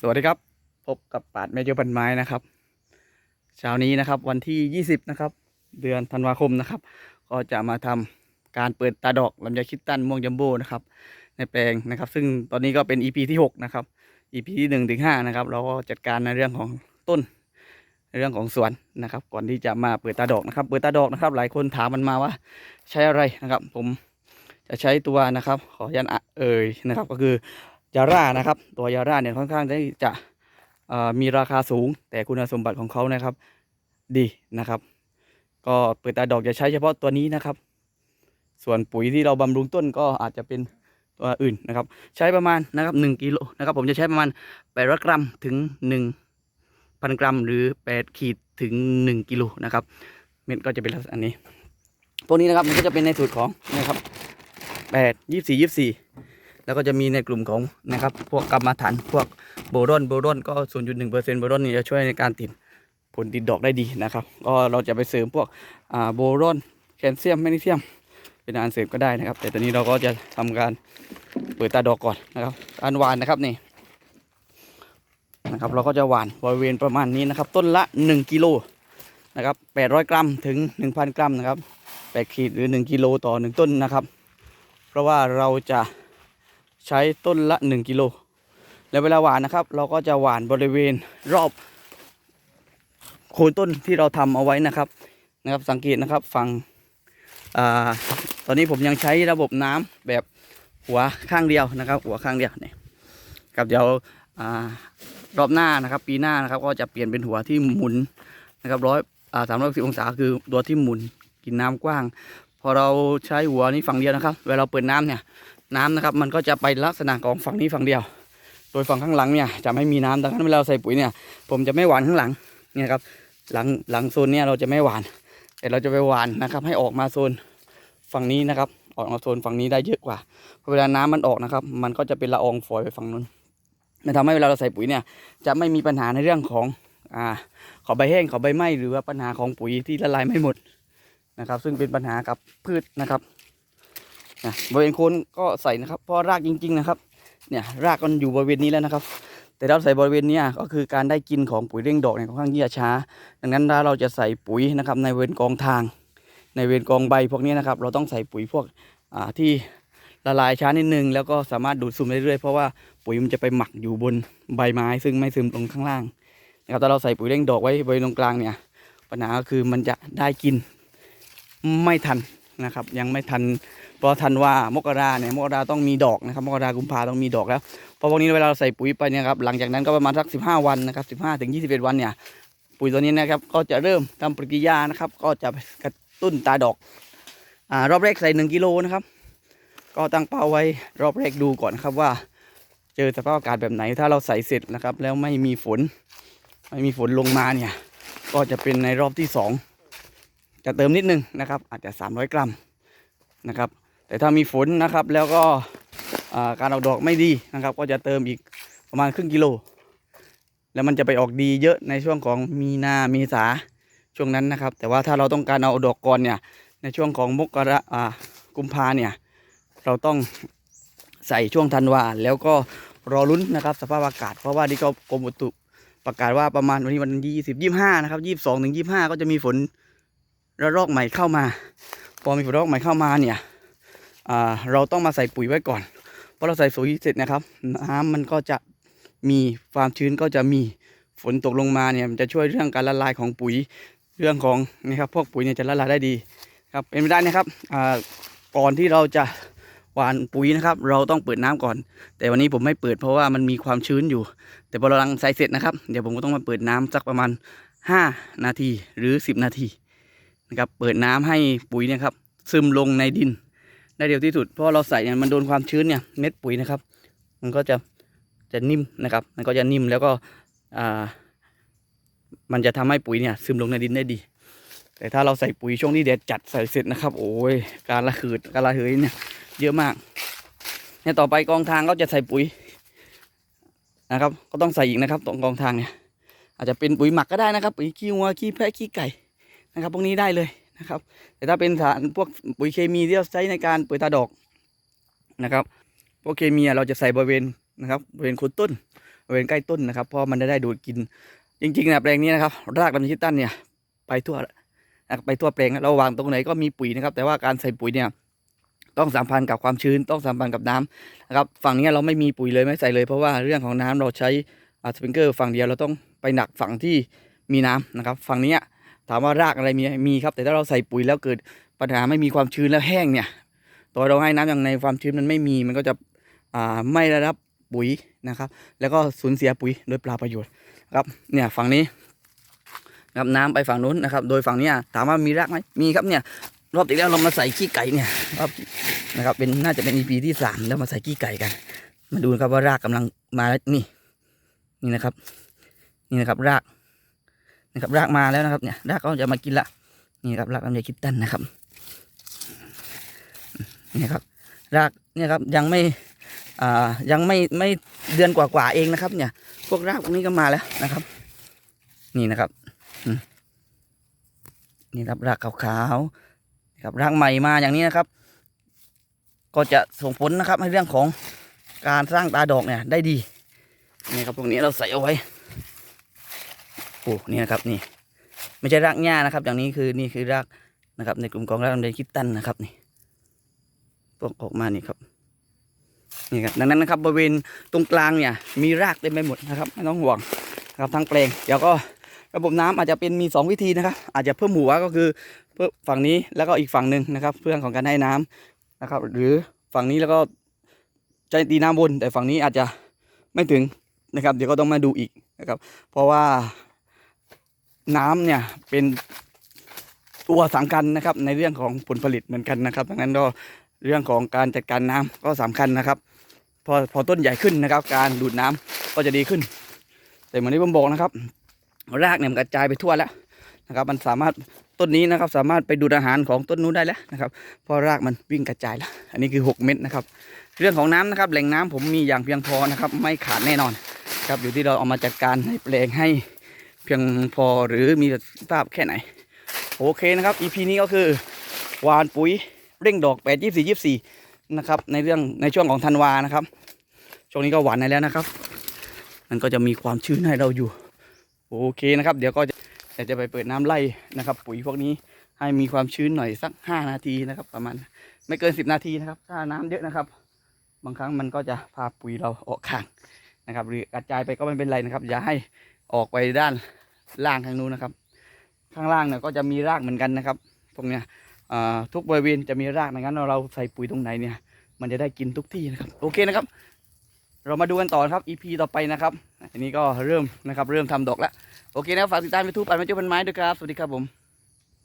สวัสดีครับ พบกับปาดแม่เจ้าพันไม้นะครับ เช้านี้นะครับวันที่ 20 นะครับ เดือนธันวาคมนะครับ ก็จะมาทำการเปิดตาดอกลำไยคิดตันม่วงจัมโบ้นะครับ ในแปลงนะครับ ซึ่งตอนนี้ก็เป็น EP ที่ 6 นะครับ EP ที่1ถึง5นะครับ เราก็จัดการในเรื่องของต้นในเรื่องของสวนนะครับ ก่อนที่จะมาเปิดตาดอกนะครับ เปิดตาดอกนะครับ หลายคนถามมันมาว่า ใช้อะไรนะครับ ผมจะใช้ตัวนะครับ ขออนุญาตอะเอ่ยนะครับ ก็คือ ยาร่านะครับ ตัวยาร่าเนี่ยค่อนข้างที่จะมีราคาสูง แต่คุณสมบัติของเขานะครับ ดีนะครับ ก็เปิดตาดอกจะใช้เฉพาะตัวนี้นะครับ ส่วนปุ๋ยที่เราบำรุงต้นก็อาจจะเป็นตัวอื่นนะครับ ใช้ประมาณนะครับหนึ่งกิโลนะครับ ผมจะใช้ประมาณแปดร้อยกรัมถึงหนึ่งพันกรัม หรือแปดขีดถึงหนึ่งกิโลนะครับ เม็ดก็จะเป็นลักษณะนี้ พวกนี้นะครับมันก็จะเป็นในสูตรของนะครับแปดยี่สี่ยี่สี่ แล้วก็จะมีในกลุ่มของนะครับพวกกรรมฐานพวกโบรอนโบรอนก็ 0.1%โบรอนนี่จะช่วยในการติดผลติดดอกได้ดีนะครับ ก็เราจะไปเสริมพวกอ่าโบรอนแคลเซียมแมกนีเซียม เป็นอาหารเสริมก็ได้นะครับ แต่ตอนนี้เราก็จะทำการเปิดตาดอกก่อนนะครับการหวานนะครับนี่นะครับเราก็จะหวานบริเวณประมาณนี้นะครับ ต้นละ 1กิโลนะครับ800 กรัมถึง 1,000 กรัมนะครับ8ขีดหรือ 1กิโลต่อ 1 ต้นนะครับ เพราะว่าเราจะ ใช้ต้นละ 1 กิโล แล้วเวลาหวานนะครับ เราก็จะหวานบริเวณรอบโคนต้นที่เราทำเอาไว้นะครับนะครับ สังเกตนะครับฝั่งอ่าตอนนี้ผมยังใช้ระบบน้ำแบบหัวข้างเดียวนะครับ หัวข้างเดียวเนี่ยครับเดี๋ยวอ่ารอบหน้านะครับ ปีหน้านะครับ ก็จะเปลี่ยนเป็นหัวที่หมุนนะครับร้อยอ่าสามร้อยสิบองศาคือตัวที่หมุนกินน้ำกว้าง พอเราใช้หัวนี้ฝั่งเดียวนะครับ เวลาเราเปิดน้ำเนี่ย น้ำนะครับ มันก็จะไปลักษณะของฝั่งนี้ฝั่งเดียว โดยฝั่งข้างหลังเนี่ยจะไม่มีน้ำดังนั้นเวลาใส่ปุ๋ยเนี่ย ผมจะไม่หวานข้างหลังเนี่ยครับหลังหลังโซนเนี่ยเราจะไม่หวานแต่เราจะไปหวานนะครับ ให้ออกมาโซนฝั่งนี้นะครับ ออกมาโซนฝั่งนี้ได้เยอะกว่าเพราะเวลาน้ำมันออกนะครับ มันก็จะเป็นละอองฝอยไปฝั่งนู้นมันทำให้เวลาเราใส่ปุ๋ยเนี่ย จะไม่มีปัญหาในเรื่องของอ่าขอใบแห้งขอใบไหม้หรือว่าปัญหาของปุ๋ยที่ละลายไม่หมดนะครับ ซึ่งเป็นปัญหากับพืชนะครับ นะบริเวณโคนก็ใส่นะครับเพราะรากจริง ๆ นะครับ เนี่ยรากมันอยู่บริเวณนี้แล้วนะครับ แต่เราใส่บริเวณนี้ก็คือการได้กินของปุ๋ยเร่งดอกเนี่ยค่อนข้างที่จะช้า ดังนั้นถ้าเราจะใส่ปุ๋ยนะครับในเวรกองทาง ในเวรกองใบพวกนี้นะครับ เราต้องใส่ปุ๋ยพวกที่ละลายช้านิดนึงแล้วก็สามารถดูดซึมได้เรื่อยๆเพราะว่าปุ๋ยมันจะไปหมักอยู่บนใบไม้ ซึ่งไม่ซึมลงข้างล่างนะครับถ้าเราใส่ปุ๋ยเร่งดอกไว้บริเวณตรงกลางเนี่ยปัญหาก็คือมันจะได้กินไม่ทันนะครับ ยังไม่ทัน เพราะทันว่ามกราเนี่ยมกราต้องมีดอกนะครับมกรากุมภาต้องมีดอกแล้วเพราะพวกนี้เวลาเราใส่ปุ๋ยไปเนี่ยครับหลังจากนั้นก็ประมาณสักสิบห้าวันนะครับสิบห้าถึงยี่สิบเอ็ดวันเนี่ยปุ๋ยตัวนี้นะครับก็จะเริ่มทำปฏิกิริยานะครับ ก็จะกระตุ้นตาดอกอ่ารอบแรกใส่หนึ่งกิโลนะครับ ก็ตั้งเป้าไว้รอบแรกดูก่อนนครับว่า เจอสภาพอากาศแบบไหนถ้าเราใส่เสร็จนะครับ แล้วไม่มีฝนไม่มีฝนลงมาเนี่ยก็จะเป็นในรอบที่สองจะเติมนิดนึงนะครับ อาจจะ 300 กรัมนะครับ แต่ถ้ามีฝนนะครับแล้วก็การออกดอกไม่ดีนะครับ ก็จะเติมอีกประมาณครึ่งกิโล แล้วมันจะไปออกดีเยอะในช่วงของมีนาเมษาช่วงนั้นนะครับ แต่ว่าถ้าเราต้องการเอาดอกก่อนเนี่ยในช่วงของมกรากุมภาเนี่ยเราต้องใส่ช่วงธันวาแล้วก็รอลุ้นนะครับ สภาพอากาศ เพราะว่านี่ก็กรมอุตุประกาศว่าประมาณวันนี้วันที่ยี่สิบยี่ห้านะครับยี่สิบสองถึงยี่ห้าก็จะมีฝนระลอกใหม่เข้ามา พอมีฝนระลอกใหม่เข้ามาเนี่ย เราต้องมาใส่ปุ๋ยไว้ก่อนพอเราใส่ปุ๋ยเสร็จนะครับ น้ำมันก็จะมีความชื้นก็จะมีฝนตกลงมาเนี่ยมันจะช่วยเรื่องการละลายของปุ๋ยเรื่องของนะครับพวกปุ๋ยเนี่ยจะละลายได้ดีครับเป็นไปได้นะครับอ่าก่อนที่เราจะหว่านปุ๋ยนะครับ เราต้องเปิดน้ำก่อน แต่วันนี้ผมไม่เปิดเพราะว่ามันมีความชื้นอยู่ แต่พอเราลังใส่เสร็จนะครับ เดี๋ยวผมก็ต้องมาเปิดน้ำสักประมาณ 5 นาทีหรือ 10 นาทีนะครับเปิดน้ำให้ปุ๋ยเนะครับซึมลงในดิน ได้เร็วที่สุดเพราะเราใส่เนี่ยมันโดนความชื้นเนี่ยเม็ดปุ๋ยนะครับ มันก็จะจะนิ่มนะครับ มันก็จะนิ่มแล้วก็อ่ามันจะทำให้ปุ๋ยเนี่ยซึมลงในดินได้ดี แต่ถ้าเราใส่ปุ๋ยช่วงที่แดดจัดใส่เสร็จนะครับ โอ้ยการระหืดการระเหยเนี่ยเยอะมากเนี่ยต่อไปกองทางก็จะใส่ปุ๋ยนะครับ ก็ต้องใส่อีกนะครับตรงกองทางเนี่ยอาจจะเป็นปุ๋ยหมักก็ได้นะครับปุ๋ยขี้วัวขี้แพะขี้ไก่นะครับ พวกนี้ได้เลย นะครับ แต่ถ้าเป็นสารพวกปุ๋ยเคมีที่เราใช้ในการเปิดตาดอกนะครับพวกเคมีเราจะใส่บริเวณนะครับบริเวณโคนต้นบริเวณใกล้ต้นนะครับ เพราะมันจะได้ดูดกินจริงๆนะแปลงนี้นะครับ รากลำชิตันเนี่ยไปทั่วไปทั่วแปลงเราวางตรงไหนก็มีปุ๋ยนะครับ แต่ว่าการใส่ปุ๋ยเนี่ยต้องสัมพันธ์กับความชื้นต้องสัมพันธ์กับน้ำนะครับฝั่งนี้เราไม่มีปุ๋ยเลยไม่ใส่เลย เพราะว่าเรื่องของน้ำเราใช้สปริงเกอร์ฝั่งเดียวเราต้องไปหนักฝั่งที่มีน้ำนะครับ ฝั่งนี้ ถามว่ารากอะไรมีมีครับ แต่ถ้าเราใส่ปุ๋ยแล้วเกิดปัญหาไม่มีความชื้นแล้วแห้งเนี่ยตัวเราให้น้ำอย่างในความชื้นมันไม่มีมันก็จะอ่าไม่ได้รับปุ๋ยนะครับ แล้วก็สูญเสียปุ๋ยโดยเปล่าประโยชน์ครับเนี่ยฝั่งนี้นะครับน้ำไปฝั่งนู้นนะครับ โดยฝั่งเนี้ยถามว่ามีรากไหมมีครับเนี่ยรอบที่แล้วเรามาใส่ขี้ไก่เนี่ยรอบนะครับเป็นน่าจะเป็น EP ที่สามแล้วมาใส่ขี้ไก่กัน มาดูนะครับว่ารากกำลังมาแล้วนี่นี่นะครับ นี่นะครับราก นะครับรากมาแล้วนะครับเนี่ยรากก็จะมากินละนี่ครับรากลำไยคิดตันนะครับนี่ครับรากเนี่ยครับยังไม่อ่ายังไม่ไม่เดือนกว่าๆเองนะครับ เนี่ย พวกรากพวกนี้ก็มาแล้วนะครับ นี่นะครับนี่ครับรากขาวๆนี่ครับรากใหม่มาอย่างนี้นะครับ ก็จะส่งผลนะครับในเรื่องของการสร้างตาดอกเนี่ยได้ดีนี่ครับพวกนี้เราใส่เอาไว้ โอ้นี่นะครับนี่ ไม่ใช่รากหญ้านะครับ อย่างนี้คือนี่คือรากนะครับ ในกลุ่มของรากลำไยคิดตันนะครับนี่พวกออกมานี่ครับนี่ครับดังนั้นนะครับบริเวณตรงกลางเนี่ย มีรากเต็มไปหมดนะครับ ไม่ต้องห่วงนะครับทั้งแปลงเดี๋ยวก็ระบบน้ำอาจจะเป็นมีสองวิธีนะครับ อาจจะเพิ่มหัวก็คือเพิ่มฝั่งนี้แล้วก็อีกฝั่งหนึ่งนะครับ เพื่อของการให้น้ำนะครับ หรือฝั่งนี้แล้วก็ใช้ตีน้ำบนแต่ฝั่งนี้อาจจะไม่ถึงนะครับ เดี๋ยวก็ต้องมาดูอีกนะครับ เพราะว่า น้ำเนี่ยเป็นตัวสำคัญนะครับ ในเรื่องของผลผลิตเหมือนกันนะครับดังนั้นก็เรื่องของการจัดการน้ำก็สำคัญนะครับพอพอต้นใหญ่ขึ้นนะครับ การดูดน้ำก็จะดีขึ้น แต่เหมือนที่ผมบอกนะครับ รากเนี่ยมันกระจายไปทั่วแล้วนะครับ มันสามารถต้นนี้นะครับ สามารถไปดูดอาหารของต้นนู้นได้แล้วนะครับเพราะรากมันวิ่งกระจายแล้ว อันนี้คือ 6 เม็ดนะครับ เรื่องของน้ำนะครับ แหล่งน้ำผมมีอย่างเพียงพอนะครับ ไม่ขาดแน่นอนครับอยู่ที่เราเอามาจัดการให้แปลงให้ เพียงพอหรือมีประสิทธิภาพแค่ไหน โอเคนะครับ EP นี้ก็คือหวานปุ๋ยเร่งดอก8 24 24นะครับในเรื่องในช่วงของธันวานะครับ ช่วงนี้ก็หวานในแล้วนะครับ มันก็จะมีความชื้นให้เราอยู่ โอเคนะครับ เดี๋ยวก็จะเดี๋ยวจะไปเปิดน้ำไล่นะครับ ปุ๋ยพวกนี้ให้มีความชื้นหน่อยสัก 5 นาทีนะครับ ประมาณไม่เกิน 10 นาทีนะครับ ถ้าน้ำเยอะนะครับ บางครั้งมันก็จะพาปุ๋ยเราออกข้างนะครับ หรือกระจายไปก็ไม่เป็นไรนะครับ อย่าให้ออกไปด้าน ล่างทางนู้นนะครับ ข้างล่างเนี่ยก็จะมีรากเหมือนกันนะครับ ตรงเนี้ยทุกบริเวณจะมีรากดังนั้นเราใส่ปุ๋ยตรงไหนเนี่ย มันจะได้กินทุกที่นะครับ โอเคนะครับ เรามาดูกันต่อนะครับ EP ต่อไปนะครับอันนี้ก็เริ่มนะครับ เริ่มทำดอกแล้วโอเคนะครับฝากติดตามยูทูบปันไม้เจ้าพันไม้ด้วยครับสวัสดีครับผม